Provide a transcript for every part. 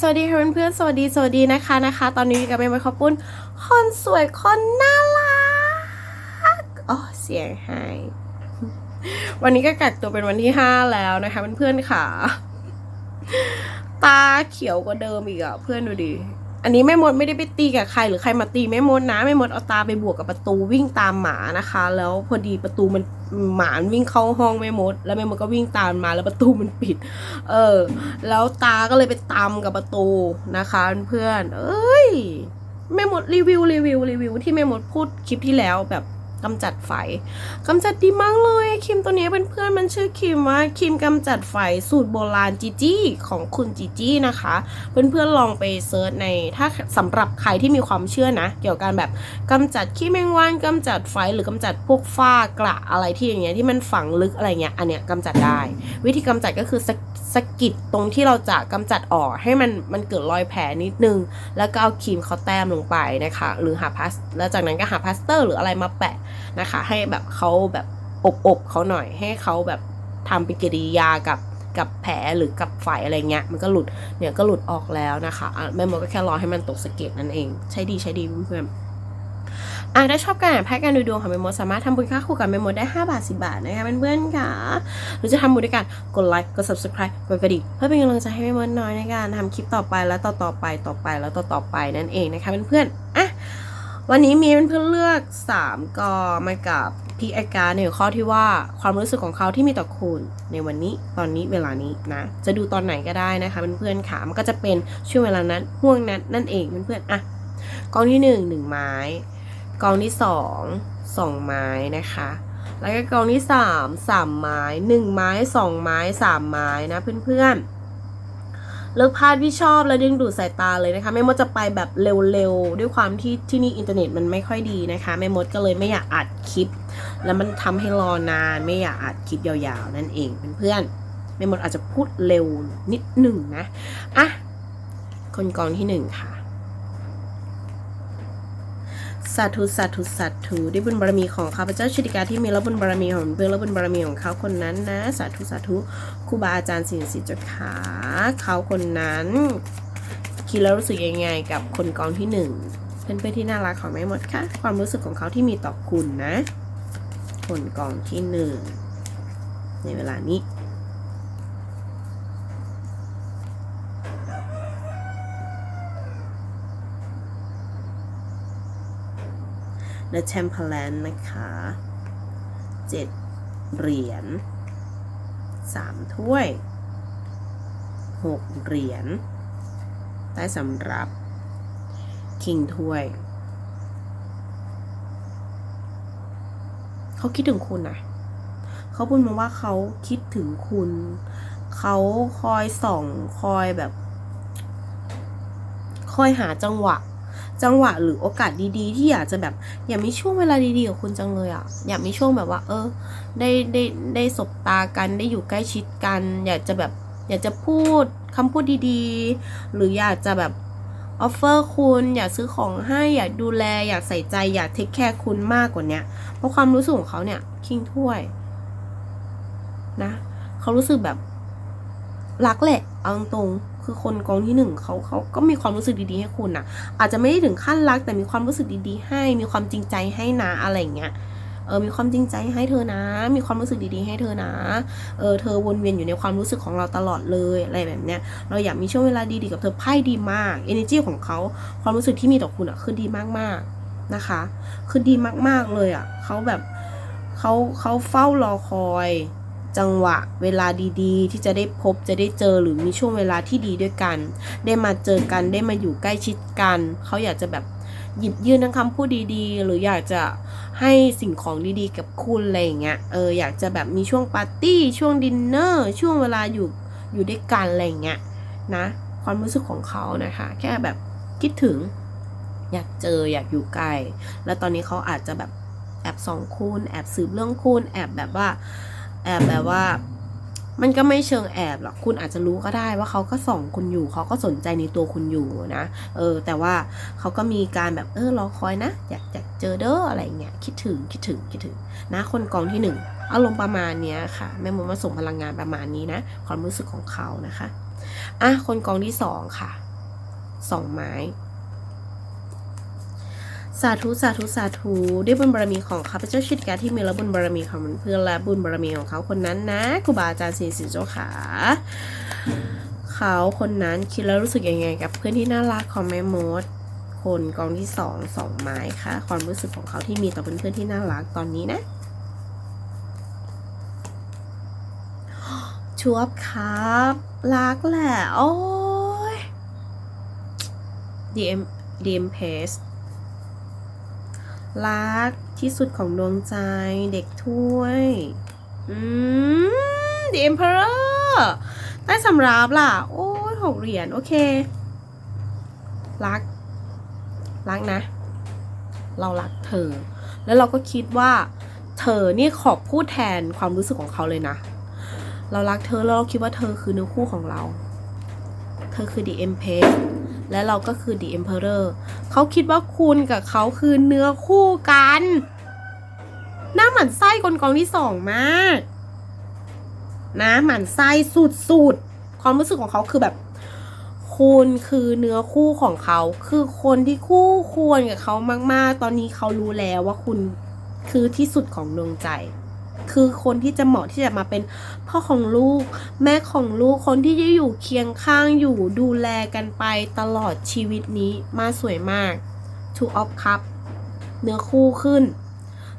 สวัสดีเพื่อนเพื่อนสวัสดีสวัสดีนะคะนะคะ ตอนนี้อยู่กับเมย์ไมค์ขอบปุ้นคนสวยคนน่ารักอ๋อเสียงหายวันนี้ก็กักตัวเป็นวันที่ห้าแล้วนะคะเพื่อนๆค่ะ ตาเขียวกว่าเดิมอีกอะเพื่อนดูดิ อันนี้แม่มดไม่ได้ไปตีกับใครหรือใครมาตีแม่มดนะแม่มดเอาตาไปบวกกับประตูวิ่งตามหมานะคะ แล้วพอดีประตูมันหมานวิ่งเข้าห้องแม่มด แล้วแม่มดก็วิ่งตามมาแล้วประตูมันปิด เออ แล้วตาก็เลยไปตามกับประตูนะคะเพื่อน เอ้ยแม่มดรีวิวรีวิวรีวิวที่แม่มดพูดคลิปที่แล้วแบบ กำจัดไฟกำจัดดีมากเลยครีมตัวนี้เป็นเพื่อนมันชื่อครีมว่าครีมกำจัดไฟสูตรโบราณจีจี้ของคุณจีจี้นะคะเพื่อนๆลองไปเซิร์ชในถ้าสำหรับใครที่มีความเชื่อนะ เกี่ยวกับการแบบกำจัดขี้แมงวันกำจัดไฟหรือกำจัดพวกฝ้ากระอะไรที่อย่างเงี้ยที่มันฝังลึกอะไรเงี้ยอันเนี้ยกำจัดได้ วิธีกำจัดก็คือสสกิดตรงที่เราจะกำจัดออกให้มันมันเกิดรอยแผลนิดนึง แล้วก็เอาครีมเขาแต้มลงไปนะคะ หรือหาพลาสแล้วจากนั้นก็หาพลาสเตอร์ หรืออะไรมาแปะนะคะ ให้แบบเขาแบบอบๆเขาหน่อย ให้เขาแบบทำปฏิกิริยากับกับแผลหรือกับไฝอะไรเงี้ยมันก็หลุดเนี่ยก็หลุดออกแล้วนะคะแม่มดก็แค่รอให้มันตกสะเก็ดนั่นเอง ใช้ดีใช้ดีเพื่อนๆอะถ้าชอบการอ่านไพ่การดูดวงของเมมโมสามารถทำบุญค่าคู่กับเมมโมได้ 5 บาท 10 บาทนะคะเพื่อนๆค่ะหรือจะทำบุญด้วยการกดไลค์กด subscribe กดกระดิ่งเพื่อเป็นกำลังใจให้เมมโมน้อยในการทำคลิปต่อไปแล้วต่อต่อๆไปต่อไปแล้วต่อต่อๆไปนั่นเองนะคะเพื่อนๆอะ วันนี้มีเพื่อนเลือก 3กอมากับพี่ไอการในข้อที่ว่าความรู้สึกของเขาที่มีต่อคุณในวันนี้ตอนนี้เวลานี้นะ จะดูตอนไหนก็ได้นะคะเพื่อนๆค่ะมันก็จะเป็นช่วงเวลานั้นห่วงนั้นนั่นเองเพื่อนๆอะกองที่หนึ่งหนึ่งไม้ กองที่สองสองไม้นะคะแล้วก็กองที่สามสามไม้หนึ่งไม้สองไม้สามไม้นะเพื่อนๆ เลือกภาพที่ชอบและดึงดูดสายตาเลยนะคะ แม่มดจะไปแบบเร็วๆ ด้วยความที่ที่นี่อินเทอร์เน็ตมันไม่ค่อยดีนะคะแม่มดก็เลยไม่อยากอัดคลิป แล้วมันทำให้รอนาน ไม่อยากอัดคลิปยาวๆ นั่นเองเพื่อนๆแม่มดอาจจะพูดเร็วนิดหนึ่งนะอะคนกองที่หนึ่งค่ะ สาธุสาธุสาธุด้วยบุญบารมีของข้าพเจ้าชุติกาที่มีและบุญบารมีของเพื่อนและบุญบารมีของเขาคนนั้นนะสาธุสาธุครูบาอาจารย์สิ่งศักดิ์สิจ้าขาเขาคนนั้น คิดแล้วรู้สึกยังไงกับคนกองที่หนึ่งเพื่อนเพื่อนๆที่น่ารักของแม่หมดค่ะ ความรู้สึกของเขาที่มีต่อคุณนะ คนกองที่หนึ่งในเวลานี้ The Temperance นะคะเจ็ดเหรียญสามถ้วยหกเหรียญ ใต้สำรับ คิงถ้วย เขาคิดถึงคุณนะเขาพูดมาว่าเขาคิดถึงคุณ เขาคอยส่อง คอยแบบ คอยหาจังหวะ จังหวะหรือโอกาสดีๆ ที่อยากจะแบบอยากมีช่วงเวลาดีๆกับคุณจังเลยอะ่ะอยากมีช่วงแบบว่า เออ ได้ได้ได้สบตากันได้อยู่ใกล้ชิดกัน อยากจะแบบ อยากจะพูดคำพูดดีๆ หรืออยากจะแบบออฟเฟอร์คุณอยากซื้อของให้อยากดูแล อยากใส่ใจอยากเทคแคร์คุณมากกว่าเนี้ยเพราะความรู้สึกของเขาเนี่ยคิงถ้วยนะเขารู้สึกแบบรักแหละเอาตรงๆ คือคนกองที่หนึ่งเขาเขาก็มีความรู้สึกดีๆให้คุณนะอาจจะไม่ได้ถึงขั้นรัก แต่มีความรู้สึกดีๆ ให้ มีความจริงใจให้นะอะไรเงี้ยเออมีความจริงใจให้เธอนะ มีความรู้สึกดีๆให้เธอนะ เออเธอวนเวียนอยู่ในความรู้สึกของเราตลอดเลยอะไรแบบเนี้ย เราอยากมีช่วงเวลาดีๆกับเธอไพ่ดีมาก energy ของเขาความรู้สึกที่มีต่อคุณอะคือดีมากๆนะคะ คือดีมากๆเลยอะเขาแบบเขาเขาเฝ้ารอคอย จังหวะเวลาดีๆ ที่จะได้พบจะได้เจอหรือมีช่วงเวลาที่ดีด้วยกัน ได้มาเจอกันได้มาอยู่ใกล้ชิดกัน เขาอยากจะแบบหยิบยื่นทั้งคำพูดดีๆ หรืออยากจะให้สิ่งของดีๆ กับคุณอะไรอย่างเงี้ยเอออยากจะแบบมีช่วงปาร์ตี้ช่วงดินเนอร์ช่วงเวลาอยู่อยู่ด้วยกันอะไรอย่างเงี้ยนะความรู้สึกของเขานะคะ แค่แบบคิดถึงอยากเจออยากอยู่ใกล้ แล้วตอนนี้เขาอาจจะแบบแอบส่องคุณ แอบสืบเรื่องคุณ แอบแบบว่า แอบแบบว่า มันก็ไม่เชิงแอบหรอกคุณอาจจะรู้ก็ได้ว่าเขาก็ส่องคุณอยู่ เขาก็สนใจในตัวคุณอยู่นะเออ แต่ว่าเขาก็มีการแบบเออรอคอยนะอยากอยากเจอเด้ออะไรเงี้ยคิดถึงคิดถึงคิดถึงนะคนกองที่หนึ่งอารมณ์ประมาณเนี้ยค่ะแม่มดมาส่งพลังงานประมาณนี้นะความรู้สึกของเขานะคะอะคนกองที่สองค่ะสองไม้ สาธุสาธุสาธุด้วยบุญบารมีของข้าพเจ้าชิดแกที่มีและบุญบารมีของเพื่อนและบุญบารมีของเขาคนนั้นนะครูบาอาจารย์สิสิเจ้าขาเขาคนนั้นคิดแล้วรู้สึกยังไงกับเพื่อนที่น่ารักของแม่มดคนกองที่สองสองไม้ค่ะ ความรู้สึกของเขาที่มีต่อเพื่อนๆที่น่ารักตอนนี้นะชวบครับ รักแหละ โอ้ย DM DM Pace รักที่สุดของดวงใจเด็กถ้วย อืม The Emperor ได้สำรับล่ะ โอ้ยหกเหรียญ โอเค รัก รักนะ เรารักเธอ แล้วเราก็คิดว่า เธอนี่ขอบพูดแทนความรู้สึกของเขาเลยนะ เรารักเธอแล้วเราคิดว่าเธอคือเนื้อคู่ของเรา เธอคือ The Empress และเราก็คือ The Emperor เขาคิดว่าคุณกับเขาคือเนื้อคู่กัน หน้าหมันไส้กลกองที่สองมาก นะหมันไส้สุดๆ ความรู้สึกของเขาคือแบบ คุณคือเนื้อคู่ของเขา คือคนที่คู่ควรกับเขามากๆ ตอนนี้เขารู้แล้วว่าคุณคือที่สุดของดวงใจ คือคนที่จะเหมาะที่จะมาเป็นพ่อของลูก แม่ของลูกคนที่จะอยู่เคียงข้างอยู่ดูแลกันไปตลอดชีวิตนี้มาสวยมาก Two of Cup เนื้อคู่ขึ้น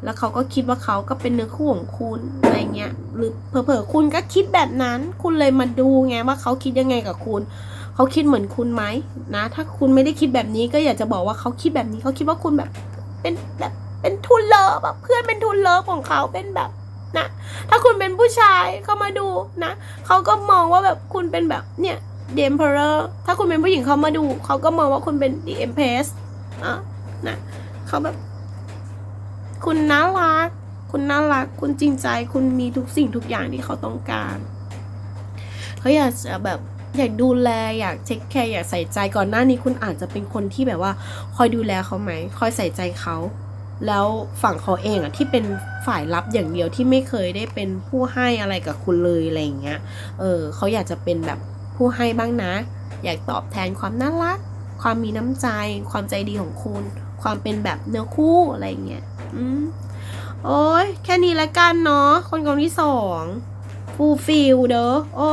แล้วเขาก็คิดว่าเขาก็เป็นเนื้อคู่ของคุณอะไรเงี้ยหรือเผลอๆคุณก็คิดแบบนั้น คุณเลยมาดูไงว่าเขาคิดยังไงกับคุณเขาคิดเหมือนคุณไหมนะ ถ้าคุณไม่ได้คิดแบบนี้ก็อยากจะบอกว่าเขาคิดแบบนี้เขาคิดว่าคุณแบบเป็นแบบเป็นทุนเลิฟแบบเพื่อนเป็นทุนเลิฟของเขาเป็นแบบ นะ ถ้าคุณเป็นผู้ชายเขามาดูนะเขาก็มองว่าแบบคุณเป็นแบบเนี่ย The Emperor ถ้าคุณเป็นผู้หญิงเขามาดูเขาก็มองว่าคุณเป็น The Empress อะนะเขาแบบ คุณน่ารัก คุณน่ารัก คุณจริงใจ คุณมีทุกสิ่งทุกอย่างที่เขาต้องการเขาอยากจะแบบอยากดูแลอยากเช็คแคร์อยากใส่ใจก่อนหน้านี้คุณอาจจะเป็นคนที่แบบว่า คอยดูแลเขาไหม คอยใส่ใจเขา แล้วฝั่งเขาเองอะที่เป็นฝ่ายรับอย่างเดียวที่ไม่เคยได้เป็นผู้ให้อะไรกับคุณเลยอะไรอย่างเงี้ย เออเขาอยากจะเป็นแบบผู้ให้บ้างนะ อยากตอบแทนความน่ารัก ความมีน้ำใจ ความใจดีของคุณ ความเป็นแบบเนื้อคู่อะไรอย่างเงี้ย อืมโอ้ยแค่นี้ละกันเนาะ คนกองที่สองฟูฟิลเด้อ โอ้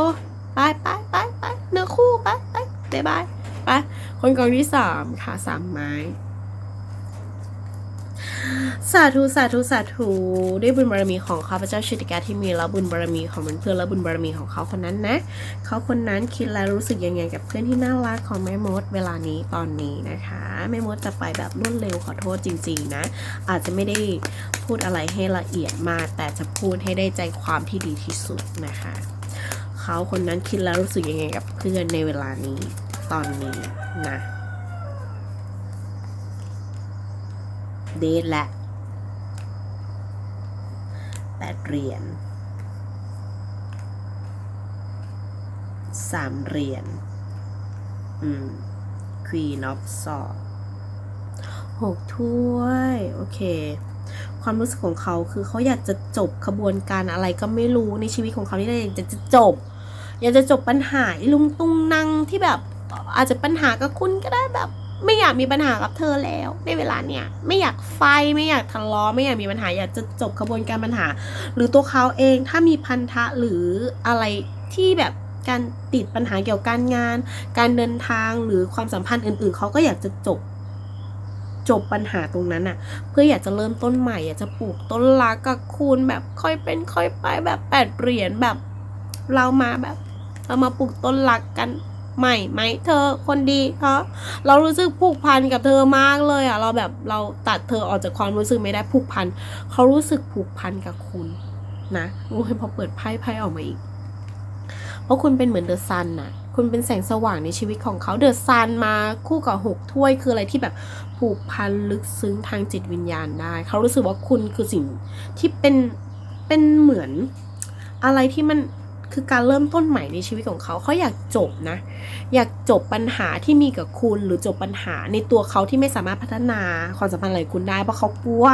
ไปไปไปไปเนื้อคู่ไปไปบายบายไปคนกองที่สามค่ะสามไม้ สาธุสาธุสาธุด้วยบุญบารมีของข้าพเจ้าชิติกาที่มีและบุญบารมีของเพื่อนและบุญบารมีของเขาคนนั้นนะเขาคนนั้นคิดแล้วรู้สึกยังไงกับเพื่อนที่น่ารักของแม่มดเวลานี้ตอนนี้นะคะแม่มดจะไปแบบรวดเร็วขอโทษจริง ๆ นะ อาจจะไม่ได้พูดอะไรให้ละเอียดมาก แต่จะพูดให้ได้ใจความที่ดีที่สุดนะคะเขาคนนั้นคิดแล้วรู้สึกยังไงกับเพื่อนในเวลานี้ตอนนี้นะ เดทและแปดเหรียญสามเหรียญอืม Queen of Swords หกถ้วย โอเค ความรู้สึกของเขาคือเขาอยากจะจบขบวนการอะไรก็ไม่รู้ในชีวิตของเขาที่อยากจะจะจบ อยากจะจบปัญหาลุงตุงนังที่แบบอาจจะปัญหากับคุณก็ได้แบบ ไม่อยากมีปัญหากับเธอแล้ว ในเวลาเนี้ยไม่อยากไฟไม่อยากทะเลาะไม่อยากมีปัญหา อยากจะจบขบวนการปัญหา หรือตัวเขาเองถ้ามีพันธะหรืออะไรที่แบบการติดปัญหาเกี่ยวกับการงาน การเดินทางหรือความสัมพันธ์อื่น ๆ เขาก็อยากจะจบจบปัญหาตรงนั้นอะเพื่ออยากจะเริ่มต้นใหม่อยากจะปลูกต้นรักกับคุณแบบค่อยเป็นค่อยไปแบบแปดเหรียญแบบ เรามาแบบ เรามาปลูกต้นรักกัน ใหม่ไหมเธอคนดีเพราะเรารู้สึกผูกพันกับเธอมากเลยอะเราแบบเราตัดเธอออกจากความรู้สึกไม่ได้ผูกพันเขารู้สึกผูกพันกับคุณนะโอ้ยพอเปิดไพ่ไพ่ออกมาอีก เพราะคุณเป็นเหมือนเดอะซันน่ะ คุณเป็นแสงสว่างในชีวิตของเขาเดอะซันมาคู่กับหกถ้วยคืออะไรที่แบบผูกพันลึกซึ้งทางจิตวิญญาณได้ เขารู้สึกว่าคุณคือสิ่งที่เป็นเป็นเหมือนอะไรที่มัน คือการเริ่มต้นใหม่ในชีวิตของเขาเขาอยากจบนะ อยากจบปัญหาที่มีกับคุณหรือจบปัญหาในตัวเขาที่ไม่สามารถพัฒนาความสัมพันธ์อะไรคุณได้เพราะเขากลัว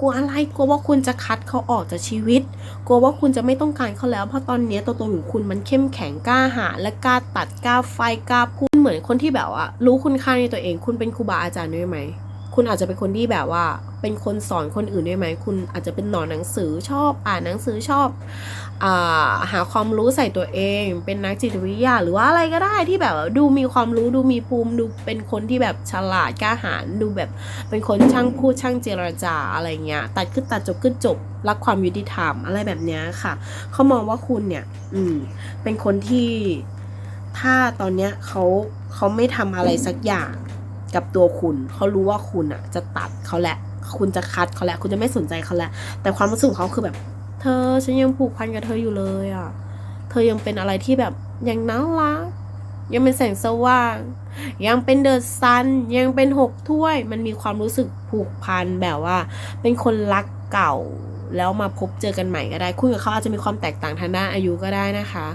กลัวอะไรกลัวว่าคุณจะคัดเขาออกจากชีวิต กลัวว่าคุณจะไม่ต้องการเขาแล้ว เพราะตอนนี้ตัวตนของคุณมันเข้มแข็งกล้าหาญและกล้าตัดกล้าไฟกล้าพูดเหมือนเหมือนคนที่แบบว่ารู้คุณค่าในตัวเอง คุณเป็นครูบาอาจารย์ด้วยไหม คุณอาจจะเป็นคนที่แบบว่า เป็นคนสอนคนอื่นด้วยไหม คุณอาจจะเป็นหนอนหนังสือชอบอ่านหนังสือชอบอหาความรู้ใส่ตัวเอง เป็นนักจิตวิทยา หรือว่าอะไรก็ได้ที่แบบดูมีความรู้ดูมีภูมิดูเป็นคนที่แบบฉลาดกล้าหาญดูแบบเป็นคนช่างพูดช่างเจรจาอะไรเงี้ยตัดขึ้นตัดจบขึ้นจบรักความยุติธรรมอะไรแบบเนี้ยค่ะเขามองว่าคุณเนี่ย อืม เป็นคนที่ถ้าตอนเนี้ยเขาเขาไม่ทำอะไรสักอย่าง กับตัวคุณ เขารู้ว่าคุณอะ จะตัดเขาแหละ คุณจะคัดเขาแหละ คุณจะไม่สนใจเขาแหละ แต่ความรู้สึกของเขาคือแบบ เธอฉันยังผูกพันกับเธออยู่เลยอะ เธอยังเป็นอะไรที่แบบยังน่ารักยังเป็นแสงสว่าง ยังเป็นเดอะซัน ยังเป็นหกถ้วย มันมีความรู้สึกผูกพันแบบว่า เป็นคนรักเก่า แล้วมาพบเจอกันใหม่ก็ได้คุณกับเขาอาจจะมีความแตกต่างทางด้านอายุก็ได้นะคะ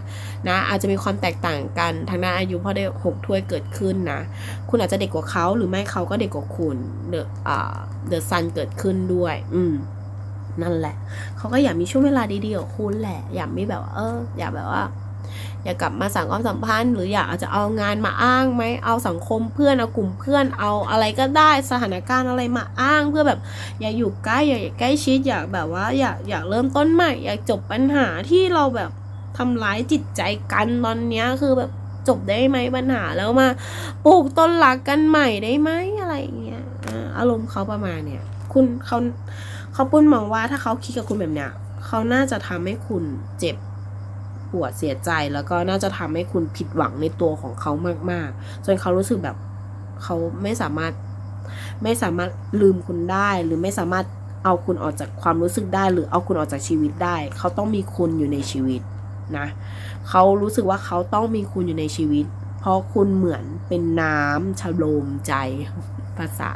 นะอาจจะมีความแตกต่างกันทางด้านอายุเพราะได้หกถ้วยเกิดขึ้นนะ คุณอาจจะเด็กกว่าเขาหรือไม่เขาก็เด็กกว่าคุณเดอะอ่าเดอะซันเกิดขึ้นด้วย อืมนั่นแหละ เขาก็อยากมีช่วงเวลาดีๆกับคุณแหละ อยากมีแบบว่าเออ อยากแบบว่า อยากกลับมาสั่งความสัมพันธ์ หรืออยากอาจจะเอางานมาอ้างไหมเอาสังคมเพื่อนเอากลุ่มเพื่อนเอาอะไรก็ได้สถานการณ์อะไรมาอ้างเพื่อแบบ อยากอยู่ใกล้อยากใกล้ชิดอยากแบบว่าอยากอยากเริ่มต้นใหม่ อยากจบปัญหาที่เราแบบทำร้ายจิตใจกันตอนเนี้ยคือแบบจบได้ไหมปัญหาแล้วมาปลูกต้นรักกันใหม่ได้ไหมอะไรอย่างเงี้ยอารมณ์เขาประมาณเนี้ยคุณเขาเขาปุ้นมองว่าถ้าเขาคิดกับคุณแบบเนี้ยเขาน่าจะทำให้คุณเจ็บ ปวดเสียใจแล้วก็น่าจะทำให้คุณผิดหวังในตัวของเขามาก ๆ จนเขารู้สึกแบบเขาไม่สามารถไม่สามารถลืมคุณได้หรือไม่สามารถเอาคุณออกจากความรู้สึกได้หรือเอาคุณออกจากชีวิตได้ เขาต้องมีคุณอยู่ในชีวิตนะเขารู้สึกว่าเขาต้องมีคุณอยู่ในชีวิต เพราะคุณเหมือนเป็นน้ำชโลมใจ ภาษา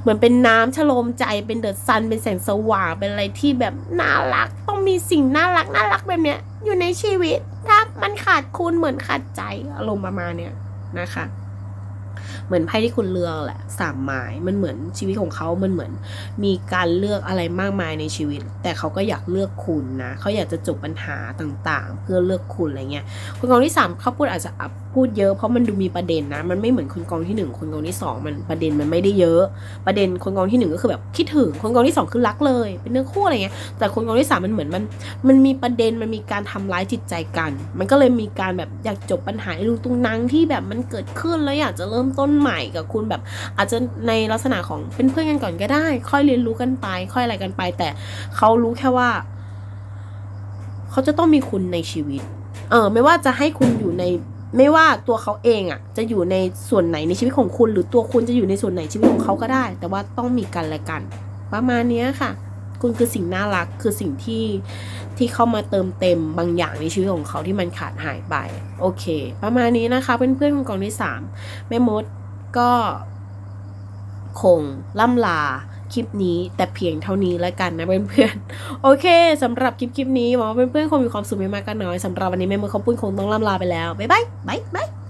เหมือนเป็นน้ำชโลมใจเป็นเดอะซันเป็นแสงสว่างเป็นอะไรที่แบบน่ารัก ต้องมีสิ่งน่ารักน่ารักแบบเนี้ยอยู่ในชีวิต ถ้ามันขาดคุณเหมือนขาดใจอารมณ์ประมาณเนี้ยนะคะ เหมือนไพ่ที่คุณเลือกแหละสามไม้มันเหมือนชีวิตของเขามันเหมือน มีการเลือกอะไรมากมายในชีวิต แต่เขาก็อยากเลือกคุณนะเขาอยากจะจบปัญหาต่างๆ เพื่อเลือกคุณอะไรเงี้ยคนกองที่สามเขาพูดอาจจะพูดเยอะเพราะมันดูมีประเด็นนะ มันไม่เหมือนคนกองที่หนึ่งคนกองที่สองมันประเด็นมันไม่ได้เยอะ ประเด็นคนกองที่หนึ่งก็คือแบบคิดถึงคนกองที่สองคือรักเลย เป็นเนื้อคู่อะไรเงี้ยแต่คนกองที่สามมันเหมือนมันมันมีประเด็นมันมีการทำร้ายจิตใจกัน มันก็เลยมีการแบบอยากจบปัญหาไอ้ลุงตุงนังที่แบบมันเกิดขึ้นแล้วอยากจะเริ่มต้นใใหม่กับคุณแบบ อาจจะในลักษณะของเป็นเพื่อนกันก่อนก็ได้ ค่อยเรียนรู้กันไป ค่อยอะไรกันไป แต่เขารู้แค่ว่า เขาจะต้องมีคุณในชีวิต เออ ไม่ว่าจะให้คุณอยู่ในไม่ว่าตัวเขาเองอะ่ะ จะอยู่ในส่วนไหนในชีวิตของคุณ หรือตัวคุณจะอยู่ในส่วนไหนชีวิตของเขาก็ได้ แต่ว่าต้องมีกันและกัน ประมาณนี้ค่ะ คุณคือสิ่งน่ารักคือสิ่งที่ที่เข้ามาเติมเต็มบางอย่างในชีวิตของเขาที่มันขาดหายไป โอเค ประมาณนี้นะคะเพื่อนๆของกองที่สามแม่มด ก็คงล่ำลาคลิปนี้แต่เพียงเท่านี้แล้วกันนะเพื่อนๆ โอเคสำหรับคลิปคลิปนี้หวังว่าเพื่อนๆคงมีความสุขไม่มากก็น้อยสำหรับวันนี้แม่มือข้าวปุ้นคงต้องล่ำลาไปแล้ว บ๊ายบายบ๊ายบาย